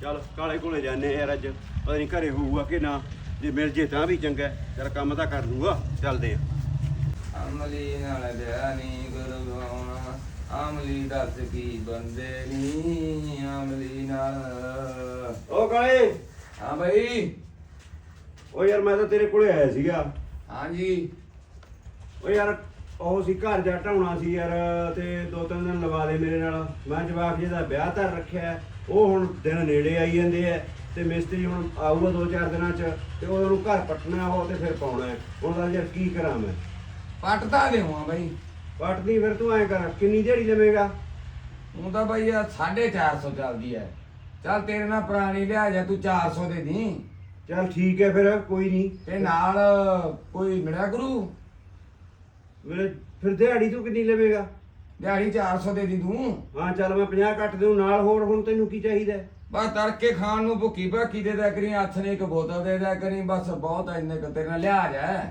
ਚੱਲ ਕਾਲੇ ਕੋਲੇ ਜਾਂਦੇ ਯਾਰ ਅੱਜ। ਪਤਾ ਨਹੀਂ ਘਰੇ ਹੋਊਗਾ ਕਿ ਨਾ। ਜੇ ਮਿਲ ਜੇ ਤਾਂ ਵੀ ਚੰਗਾ। ਚੱਲ ਕੰਮ ਤਾਂ ਕਰ ਲੂਗਾ। ਚੱਲਦੇ ਆ। ਅਮਲੀ ਨਾਲ ਦਿਆ ਨਹੀਂ ਗੁਰੂ ਆਉਣਾ ਅਮਲੀ ਦੱਸ ਕੀ ਬੰਦੇ ਨੀ। ਅਮਲੀ ਨਾਲ। ਓ ਕਾਲੇ। ਹਾਂ ਬਈ। ਓ ਯਾਰ ਮੈਂ ਤਾਂ ਤੇਰੇ ਕੋਲੇ ਆਇਆ ਸੀਗਾ। ਹਾਂਜੀ। ਓ ਯਾਰ ਉਹ ਸੀ ਘਰ ਜਾ ਢਾਉਣਾ ਸੀ ਯਾਰ ਤੇ ਦੋ ਤਿੰਨ ਦਿਨ ਲਵਾ ਦੇ ਮੇਰੇ ਨਾਲ। ਮੈਂ ਜਵਾਕ ਜੀ ਦਾ ਵਿਆਹ ਧਰ ਰੱਖਿਆ ਹੈ। ਉਹ ਹੁਣ ਦਿਨ ਨੇੜੇ ਆਈ ਜਾਂਦੇ ਆ ਤੇ ਮਿਸਤਰੀ ਹੁਣ ਆਊਗਾ ਦੋ ਚਾਰ ਦਿਨਾਂ ਚ ਤੇ ਉਹ ਉਹਨੂੰ ਘਰ ਪੱਟਣਾ ਉਹ ਤੇ ਫਿਰ ਪਾਉਣਾ ਹੈ। ਹੁਣ ਤਾਂ ਯਾਰ ਕੀ ਕਰਾਂ ਮੈਂ? ਪੱਟਦਾ ਦੇਵਾਂ ਬਈ? ਪੱਟਦੀ ਫਿਰ ਤੂੰ ਐ ਕਰ ਕਿੰਨੀ ਦਿਹਾੜੀ ਲਵੇਂਗਾ? ਹੁਣ ਤਾਂ ਬਈ ਆ 450 ਚੱਲਦੀ ਐ ਚੱਲ ਤੇਰੇ ਨਾਲ ਪੁਰਾਣੀ ਲਿਆ ਜਾ ਤੂੰ 400 ਦੇ ਦੀ। ਚੱਲ ਠੀਕ ਹੈ ਫਿਰ ਕੋਈ ਨਹੀਂ। ਤੇ ਨਾਲ ਕੋਈ ਮਿਲਿਆ ਕਰੂ ਮੇਰੇ ਫਿਰ ਦਿਹਾੜੀ ਤੂੰ ਕਿੰਨੀ ਲਵੇਂਗਾ? ਦਿਹਾੜੀ 400 ਦੇ ਦੀ ਤੂੰ। ਹਾਂ ਚੱਲ ਮੈਂ 50 ਕੱਟ ਦੇਉ ਨਾਲ ਹੋਰ ਹੁਣ ਤੈਨੂੰ ਕੀ ਚਾਹੀਦਾ? ਹੈ? ਬਸ ਤੜਕੇ ਖਾਣ ਨੂੰ ਭੁੱਕੀ ਭਾਕੀ ਦੇ ਦਿਆ ਕਰੀ ਹੱਥ ਨੇ ਇੱਕ ਬੋਤਲ ਦੇ ਦਿਆ ਕਰੀ ਬਸ ਬਹੁਤ ਇੰਨੇ ਕੁ ਤੇਰੇ ਨਾਲ ਲਿਆ ਜਾ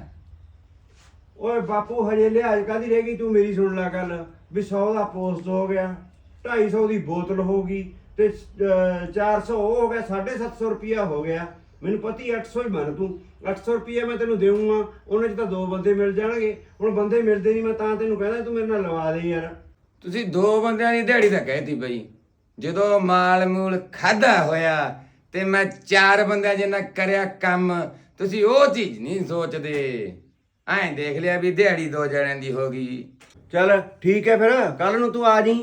ਓਏ ਬਾਪੂ ਹਜੇ ਲਿਹਾਜ਼ ਕਾਦੀ ਰਹਿ ਗਈ? ਤੂੰ ਮੇਰੀ ਸੁਣ ਲੈ ਗੱਲ ਵੀ 100 ਦਾ ਪੋਸਟ ਹੋ ਗਿਆ 250 ਦੀ ਬੋਤਲ ਹੋ ਗਈ ਤੇ ਅਹ, 400 ਉਹ ਹੋ ਗਿਆ 750 ਰੁਪਿਆ ਹੋ ਗਿਆ। ਮੈਨੂੰ ਪਤੀ 800 ਹੀ ਮੰਨ ਤੂੰ। 800 ਰੁਪਿਆ ਮੈਂ ਤੈਨੂੰ ਦੇਵਾਂਗਾ ਉਹਨਾਂ 'ਚ ਤਾਂ ਦੋ ਬੰਦੇ ਮਿਲ ਜਾਣਗੇ। ਹੁਣ ਬੰਦੇ ਮਿਲਦੇ ਨਹੀਂ ਮੈਂ ਤਾਂ ਤੈਨੂੰ ਕਹਿੰਦਾ ਤੂੰ ਮੇਰੇ ਨਾਲ ਲਵਾ ਦੇ ਯਾਰ। ਤੁਸੀਂ ਦੋ ਬੰਦਿਆਂ ਦੀ ਦਿਹਾੜੀ ਤਾਂ ਕਹਿਤੀ ਬਈ। ਜਦੋਂ ਮਾਲ ਮੂਲ ਖਾਦਾ ਹੋਇਆ ਤੇ ਮੈਂ ਚਾਰ ਬੰਦਿਆਂ ਜਿੰਨਾ ਕਰਿਆ ਕੰਮ ਤੁਸੀਂ ਉਹ ਚੀਜ਼ ਨਹੀਂ ਸੋਚਦੇ। ਐਂ ਦੇਖ ਲਿਆ ਵੀ ਦਿਹਾੜੀ ਦੋ ਜਣਿਆਂ ਦੀ ਹੋ ਗਈ। ਚੱਲ ਠੀਕ ਹੈ ਫਿਰ ਕੱਲ ਨੂੰ ਤੂੰ ਆ ਜੀ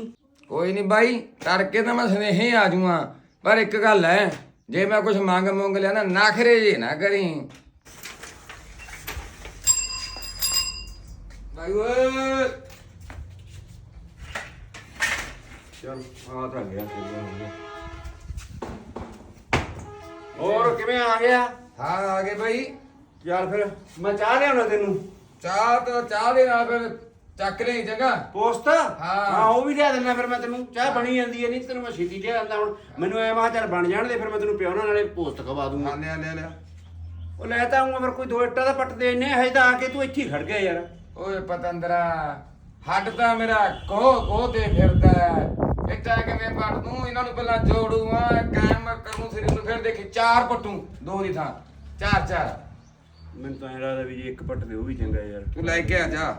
ਕੋਈ ਨਹੀਂ ਬਾਈ ਤੜਕੇ ਤਾਂ ਮੈਂ ਸਨੇਹੇ ਆ ਜਾਊਂਗਾ। ਪਰ ਇੱਕ ਗੱਲ ਹੈ ਜੇ ਮੈਂ ਕੁਝ ਮੰਗ ਮੰਗ ਲਿਆ ਨਾ ਨਖਰੇ ਜੇ ਨਾ ਕਰੀ। ਬਾਈ ਓਏ। ਚੱਲ ਆ ਤਾਂ ਗਿਆ ਹੋਰ ਕਿਵੇਂ ਆ ਗਿਆ? ਹਾਂ ਆ ਗਏ ਬਾਈ। ਯਾਰ ਫਿਰ ਮੈਂ ਚਾਹ ਲਿਆਉਣਾ ਤੈਨੂੰ। ਚਾਹ ਤਾਂ ਚਾਹ ਦੇ ਨਾਲ ਫਿਰ ਚੱਕ ਲਈ ਚੰਗਾ ਪੋਸਟ ਹਾਂ। ਉਹ ਵੀ ਲਿਆ ਦਿੰਦਾ ਫਿਰ ਮੈਂ ਤੈਨੂੰ। ਚਾਹ ਬਣੀ ਜਾਂਦੀ ਹੈ ਨਹੀਂ ਤੈਨੂੰ ਮੈਂ ਛੇਤੀ ਲਿਆ ਦਿੰਦਾ ਹੁਣ। ਮੈਨੂੰ ਐ ਮਾ ਚੱਲ ਬਣ ਜਾਣ ਦੇ ਫਿਰ ਮੈਂ ਤੈਨੂੰ ਪਿਆਉਣਾ ਨਾਲੇ ਪੋਸਟ ਖਵਾ ਦੂੰਗਾ। ਹਾਂ ਲਿਆ ਲਿਆ ਲਿਆ। ਉਹ ਲੈ ਤਾਂ ਆਉਂਗਾ ਫਿਰ ਕੋਈ ਦੋ ਇੱਟਾਂ ਦਾ ਪੱਟ ਦੇ ਇੰਨੇ ਹਜੇ ਤਾਂ ਆ ਕੇ ਤੂੰ ਇੱਥੇ ਹੀ ਖੜ ਗਿਆ ਯਾਰ। ਓਏ ਪਤੰਦਰਾ ਹੱਡ ਤਾਂ ਮੇਰਾ ਕੋ ਕੋ ਤੇ ਫਿਰਦਾ ਹੈ। ਇੱਟਾਂ ਕਿਵੇਂ ਪੱਟ ਦੂੰ ਇਹਨਾਂ ਨੂੰ ਪਹਿਲਾਂ ਜੋੜੂਆਂ ਕਾਇਮ ਕਰੂੰ ਫਿਰ ਇਹਨੂੰ ਫਿਰ ਦੇਖੀ ਚਾਰ ਪੱਟੂ ਦੋ ਦੀ ਥਾਂ। ਚਾਰ ਚਾਰ। ਮੈਨੂੰ ਤਾਂ ਐਂ ਲੱਗਦਾ ਵੀ ਜੇ ਇੱਕ ਪੱਟ ਦੇ ਉਹ ਵੀ ਚੰਗਾ ਯਾਰ। ਤੂੰ ਲੈ ਕੇ ਆ ਜਾ।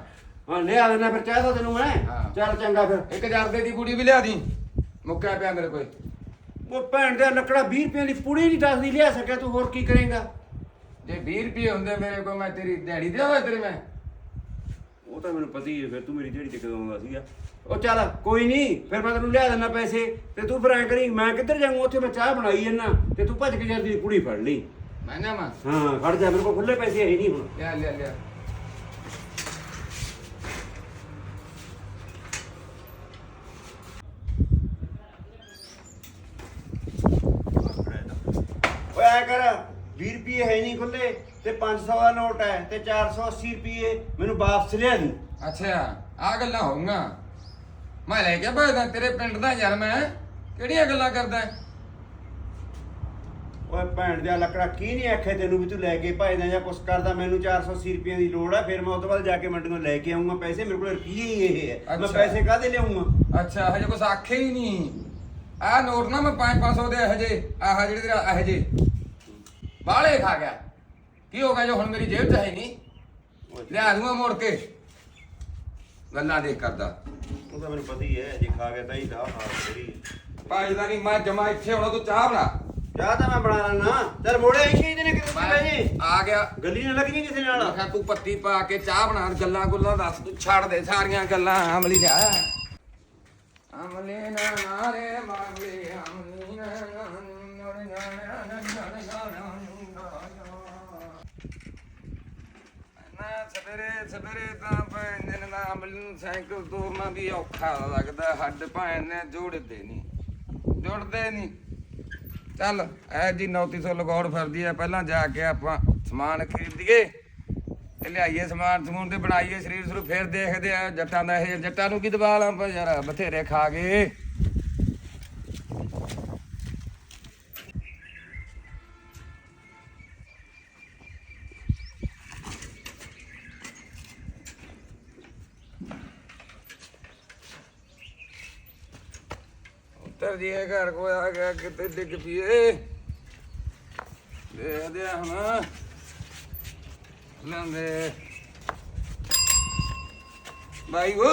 ਹਾਂ ਲਿਆ ਦਿੰਦਾ ਫਿਰ ਚਾਹ ਤਾਂ ਤੈਨੂੰ ਮੈਂ। ਹਾਂ। ਚੱਲ ਚੰਗਾ ਫਿਰ। ਇੱਕ ਜਰਦੇ ਦੀ ਕੁੜੀ ਵੀ ਲਿਆ ਦੀ। ਮੁੱਕਿਆ ਪਿਆ ਮੇਰੇ ਕੋਲ। ਉਹ ਭੈਣ ਦੇ ਲੱਕੜਾ 20 ਰੁਪਏ ਦੀ ਪੁੜੀ ਨਹੀਂ ਦੱਸਦੀ ਲਿਆ ਸਕਿਆ ਤੂੰ ਹੋਰ ਕੀ ਕਰੇਂਗਾ? ਜੇ 20 ਰੁਪਏ ਹੁੰਦੇ ਮੇਰੇ ਕੋਲ ਮੈਂ ਤੇਰੀ ਦਿਹਾੜੀ ਦੇ ਹੋਏ ਤੇਰੇ ਮੈਂ। ਉਹ ਤਾਂ ਮੈਨੂੰ ਪਤਾ ਹੀ ਹੈ ਫਿਰ ਤੂੰ ਮੇਰੀ ਜਿਹੜੀ ਤੇ ਕਦੋਂ ਆਉਂਦਾ ਸੀਗਾ? ਉਹ ਚੱਲ ਕੋਈ ਨਹੀਂ ਫਿਰ ਮੈਂ ਤੈਨੂੰ ਲਿਆ ਦਿੰਦਾ ਪੈਸੇ। ਤੇ ਤੂੰ ਫਿਰ ਐਂ ਕਰੀ ਮੈਂ ਕਿੱਧਰ ਜਾਊਂ? ਉੱਥੇ ਮੈਂ ਚਾਹ ਬਣਾਈ ਜੰਨਾ ਤੇ ਤੂੰ ਭੱਜ ਕੇ ਜਾਂਦੀ ਦੀ ਕੁੜੀ ਫੜ ਲਈ। ਮੈਂ ਨਾ ਮਾ ਹਾਂ ਖੜ ਜਾ ਮੇਰੇ ਕੋਲ ਖੁੱਲੇ ਪੈਸੇ ਹੈ ਹੀ ਨਹੀਂ ਹੁਣ। ਲਿਆ ਲਿਆ ਲਿਆ। ਓਏ ਐ ਕਰ 20 ਰੁਪਏ ਹੈ ਨਹੀਂ ਖੁੱਲੇ ਤੇ 500 ਦਾ ਨੋਟ ਹੈ ਤੇ 480 ਰੁਪਏ ਮੈਨੂੰ ਵਾਪਸ ਲਿਆ ਦੀ। ਅੱਛਾ ਆ ਗੱਲਾਂ ਹੋਊਗਾ। ਮੈਂ ਲੈ ਕੇ ਭੇਜਦਾ ਤੇਰੇ ਪਿੰਡ ਦਾ ਯਾਰ ਮੈਂ। ਕਿਹੜੀਆਂ ਗੱਲਾਂ ਕਰਦਾ? ਓਏ ਭੈਣ ਦੇ ਲੱਕੜਾ ਕੀ ਨਹੀਂ ਆਖਿਆ ਤੈਨੂੰ ਵੀ ਤੂੰ ਲੈ ਕੇ ਭਾਜਦਾ ਜਾਂ ਕੁਛ ਕਰਦਾ? ਮੈਨੂੰ 480 ਰੁਪਏ ਦੀ ਲੋੜ ਹੈ ਫਿਰ ਮੈਂ ਉਹ ਤੋਂ ਬਾਅਦ ਜਾ ਕੇ ਮੰਡੀ ਤੋਂ ਲੈ ਕੇ ਆਉਂਗਾ ਪੈਸੇ ਮੇਰੇ ਕੋਲ ਰੁਪਏ ਹੀ ਇਹ ਹੈ। ਮੈਂ ਅੱਛਾ। ਪੈਸੇ ਕਾਹਦੇ ਲਿਆਉਂਗਾ ਅੱਛਾ ਹਜੇ ਕੁਛ ਆਖੇ ਹੀ ਨਹੀਂ। ਆਹ ਨੋਟ ਨਾ ਮੈਂ 5-500 ਦੇ ਹਜੇ ਆਹ ਜਿਹੜੇ ਤੇਰਾ ਹਜੇ ਬਾਲੇ ਖਾ ਗਿਆ। ਕੀ ਹੋ ਗਿਆ ਜੋ ਹੁਣ ਮੇਰੀ ਜੇਬ 'ਚ ਹੈ ਨਹੀਂ? ਲਿਆ ਦੂੰਗਾ ਮੋੜ ਕੇ। ਗੱਲਾਂ ਦੇਖ ਕਰਦਾ। ਉਹ ਤਾਂ ਮੈਨੂੰ ਪਤਾ ਹੀ ਹੈ ਜੇ ਖਾ ਗਿਆ ਤਾਂ ਹੀ ਦਾ ਹਾਲ ਤੇਰੀ ਭਾਜਦਾ ਨਹੀਂ ਮੈਂ ਜਮਾ ਇੱਥੇ ਹੋਣਾ ਤੂੰ ਚਾਹ ਬਣਾ। ਚਾਹ ਤਾਂ ਮੈਂ ਬਣਾ ਲੈਣਾ ਚੱਲ ਮੋੜੇ ਕਿਤੇ ਜੇ? ਆ ਗਿਆ। ਗੱਲੀ ਨਾ ਜੀ ਕਿਸੇ ਨਾਲ? ਕਿਹਾ ਤੂੰ ਪੱਤੀ ਪਾ ਕੇ ਚਾਹ ਬਣਾ ਗੱਲਾਂ ਗੁੱਲਾਂ ਦੱਸ ਤੂੰ ਛੱਡ ਦੇ ਸਾਰੀਆਂ ਗੱਲਾਂ ਅਮਲੀ ਲਿਆ ਅਮਲੇ ਨਾ ਨਾਰੇ ਮਾਮਲੇ ਅਮਲੀ ਨਾ ਨਾ ਸਵੇਰੇ ਸਵੇਰੇ ਤਾਂ ਭੈਣ ਨਾ ਅਮਲ ਨੂੰ ਸਾਈਕਲ ਤੋਰਨਾ ਵੀ ਔਖਾ ਲੱਗਦਾ, ਹੱਡ ਭੈਣ ਨੇ ਜੋੜਦੇ ਨਹੀਂ ਜੁੜਦੇ ਨਹੀਂ ਚੱਲ ਐ ਜੀ 3900 ਲਗੌੜ ਫਿਰਦੀ ਆ, ਪਹਿਲਾਂ ਜਾ ਕੇ ਆਪਾਂ ਸਮਾਨ ਖਰੀਦੀਏ। ਤੇ ਲਿਆਈਏ ਸਮਾਨ ਸਮੂਨ ਤੇ ਬਣਾਈਏ, ਸਰੀਰ ਸਰੂ ਫੇਰ ਦੇਖਦੇ ਆ ਜੱਟਾਂ ਦਾ ਇਹ ਜੱਟਾਂ ਨੂੰ ਕੀ ਦਬਾ ਲਾਂ ਯਾਰ, ਬਥੇਰੇ ਖਾ ਗਏ। ਉੱਤਰ ਜੀ, ਇਹ ਘਰ ਕੋਈ ਆ ਗਿਆ ਕਿਤੇ ਡਿੱਗ ਪੀਏ ਦੇਖਦੇ ਆ ਹੁਣ। ਲੰਦੇ ਬਾਈ ਓ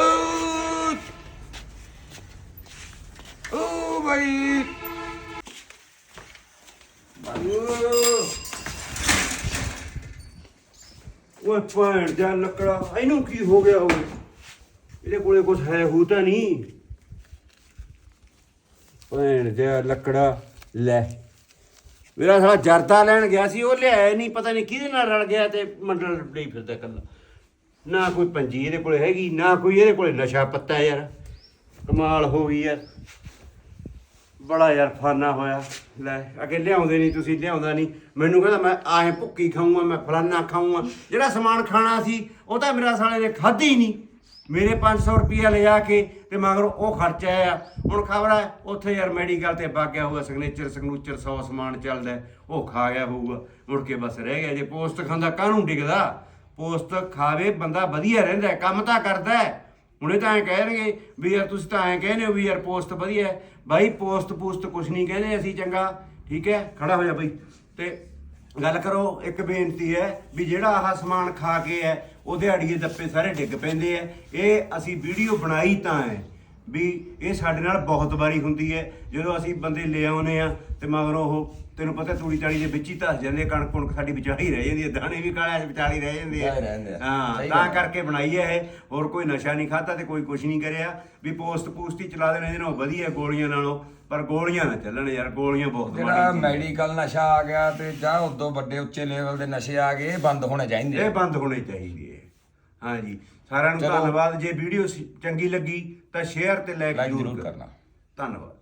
ਓ ਬਾਈ ਬਾਈ ਓਏ ਭੈਣ ਦਾ ਲੱਕੜਾ, ਇਹਨੂੰ ਕੀ ਹੋ ਗਿਆ ਹੋਵੇ ਇਹਦੇ ਕੋਲੇ ਕੁਝ ਹੈ ਹੂ ਤਾਂ ਨਹੀਂ। ਭੈਣ ਦਾ ਲੱਕੜਾ, ਲੈ। ਮੇਰਾ ਸਾਲਾ ਜਰਦਾ ਲੈਣ ਗਿਆ ਸੀ, ਉਹ ਲਿਆਇਆ ਨਹੀਂ, ਪਤਾ ਨਹੀਂ ਕਿਹਦੇ ਨਾਲ ਰਲ ਗਿਆ ਤੇ ਮੰਡਲ ਲਈ ਫਿਰਦਾ ਕੱਲਾ ਨਾ ਕੋਈ ਪੰਜੀ ਇਹਦੇ ਕੋਲੇ ਹੈਗੀ, ਨਾ ਕੋਈ ਇਹਦੇ ਕੋਲੇ ਨਸ਼ਾ ਪੱਤਾ ਯਾਰ। ਕਮਾਲ ਹੋ ਗਈ ਯਾਰ। ਬੜਾ ਯਾਰ ਫਾਨਾ ਹੋਇਆ। ਲੈ, ਅਗੇ ਲਿਆਉਂਦੇ ਨਹੀਂ, ਤੁਸੀਂ ਲਿਆਉਂਦਾ ਨਹੀਂ। ਮੈਨੂੰ ਕਹਿੰਦਾ, ਮੈਂ ਆਏ ਭੁੱਕੀ ਖਾਊਂਗਾ, ਮੈਂ ਫਲਾਨਾ ਖਾਊਂਗਾ। ਜਿਹੜਾ ਸਮਾਨ ਖਾਣਾ ਸੀ, ਉਹ ਤਾਂ ਮੇਰਾ ਸਾਲੇ ਨੇ ਖਾਧੀ ਨਹੀਂ। ਮੇਰੇ 500 ਰੁਪਇਆ ਲਿਆ ਕੇ ਤੇ ਮਗਰ ਉਹ ਖਰਚਾ ਆ ਹੁਣ ਖਬਰ ਹੈ ਉੱਥੇ ਯਾਰ ਮੈਡੀਕਲ ਤੇ ਵਗ ਗਿਆ ਹੋਊਗਾ ਸਿਗਨੇਚਰ ਸਿਗਨੂਚਰ ਸੌ ਸਮਾਨ ਚੱਲਦਾ ਉਹ ਖਾ ਗਿਆ ਹੋਊਗਾ। ਮੁੜ ਕੇ ਬਸ ਰਹਿ ਗਿਆ। ਜੇ ਪੋਸਟ ਖਾਂਦਾ ਕਾਹਨੂੰ ਡਿੱਗਦਾ? ਪੋਸਟ ਖਾਵੇ, ਬੰਦਾ ਵਧੀਆ ਰਹਿੰਦਾ ਕੰਮ ਤਾਂ ਕਰਦਾ ਹੁਣੇ ਤਾਂ ਐ ਕਹਿਣਗੇ ਵੀ ਯਾਰ ਤੁਸੀਂ ਤਾਂ ਐ ਕਹਿੰਦੇ ਹੋ ਵੀ ਯਾਰ ਪੋਸਟ ਵਧੀਆ ਹੈ। ਬਾਈ ਪੋਸਟ ਪੋਸਟ ਕੁਛ ਨਹੀਂ ਕਹਿੰਦੇ ਅਸੀਂ ਚੰਗਾ। ਠੀਕ ਹੈ, ਖੜਾ ਹੋ ਜਾ ਬਾਈ। ਤੇ ਗੱਲ ਕਰੋ, ਇੱਕ ਬੇਨਤੀ ਹੈ ਵੀ ਜਿਹੜਾ ਆਹ ਸਮਾਨ ਖਾ ਕੇ ਹੈ ਉਹ ਦਿਹਾੜੀਏ ਦੱਪੇ ਸਾਰੇ ਡਿੱਗ ਪੈਂਦੇ ਐ ਇਹ ਅਸੀਂ ਵੀਡੀਓ ਬਣਾਈ ਤਾਂ ਹੈ ਵੀ ਇਹ ਸਾਡੇ ਨਾਲ ਬਹੁਤ ਵਾਰੀ ਹੁੰਦੀ ਹੈ। ਜਦੋਂ ਅਸੀਂ ਬੰਦੇ ਲੈ ਆਉਨੇ ਆ ਤੇ ਮਗਰੋਂ ਉਹ ਤੈਨੂੰ ਪਤਾ ਤੂੜੀ ਤਾੜੀ ਦੇ ਵਿੱਚ ਹੀ ਧਸ ਜਾਂਦੇ ਆ, ਕਣਕ ਕੁਣਕ ਸਾਡੀ ਵਿਚਾਲੀ ਰਹਿ ਜਾਂਦੀ ਹੈ ਦਾਣੇ ਵੀ ਕਾਲੇ ਵਿਚਾਲੀ ਰਹਿ ਜਾਂਦੇ ਵਿਚਾਲੇ ਆ ਆ। ਹਾਂ ਸਹੀ ਤਾਂ ਗੱਲ। ਕਰਕੇ ਬਣਾਈ ਹੈ ਇਹ ਹੋਰ ਕੋਈ ਨਸ਼ਾ ਨਹੀਂ ਖਾਦਾ ਤੇ ਕੋਈ ਕੁਝ ਨਹੀਂ ਕਰਿਆ ਵੀ ਪੋਸਟ ਪੂਸਟ ਹੀ ਚਲਾ ਦੇਣੇ ਇਹਦੇ ਨਾਲੋਂ ਵਧੀਆ ਗੋਲੀਆਂ ਨਾਲੋਂ ਪਰ ਗੋਲੀਆਂ ਨਾ ਚੱਲਣ ਯਾਰ ਗੋਲੀਆਂ ਬਹੁਤ ਜਿਹੜਾ ਮਾੜੀ ਚੀਜ਼ ਹੈ। ਮੈਡੀਕਲ ਨਸ਼ਾ ਆ ਗਿਆ ਤੇ ਜਾਂ ਉਦੋਂ ਵੱਡੇ ਉੱਚੇ ਲੈਵਲ ਦੇ ਨਸ਼ੇ ਆ ਗਏ ਇਹ ਬੰਦ ਹੋਣੇ ਚਾਹੀਦੇ ਇਹ ਆ। ਬੰਦ ਹੋਣੇ ਚਾਹੀਦੇ ਹੈ ਹਾਂਜੀ ਸਾਰਿਆਂ ਨੂੰ ਚਲੋ। ਧੰਨਵਾਦ ਜੇ ਵੀਡੀਓ ਚੰਗੀ ਲੱਗੀ ਤਾਂ ਸ਼ੇਅਰ ਤੇ ਲਾਈਕ Like ਜ਼ਰੂਰ ਜ਼ਰੂਰ ਕਰਨਾ ਕਰਨਾ। ਧੰਨਵਾਦ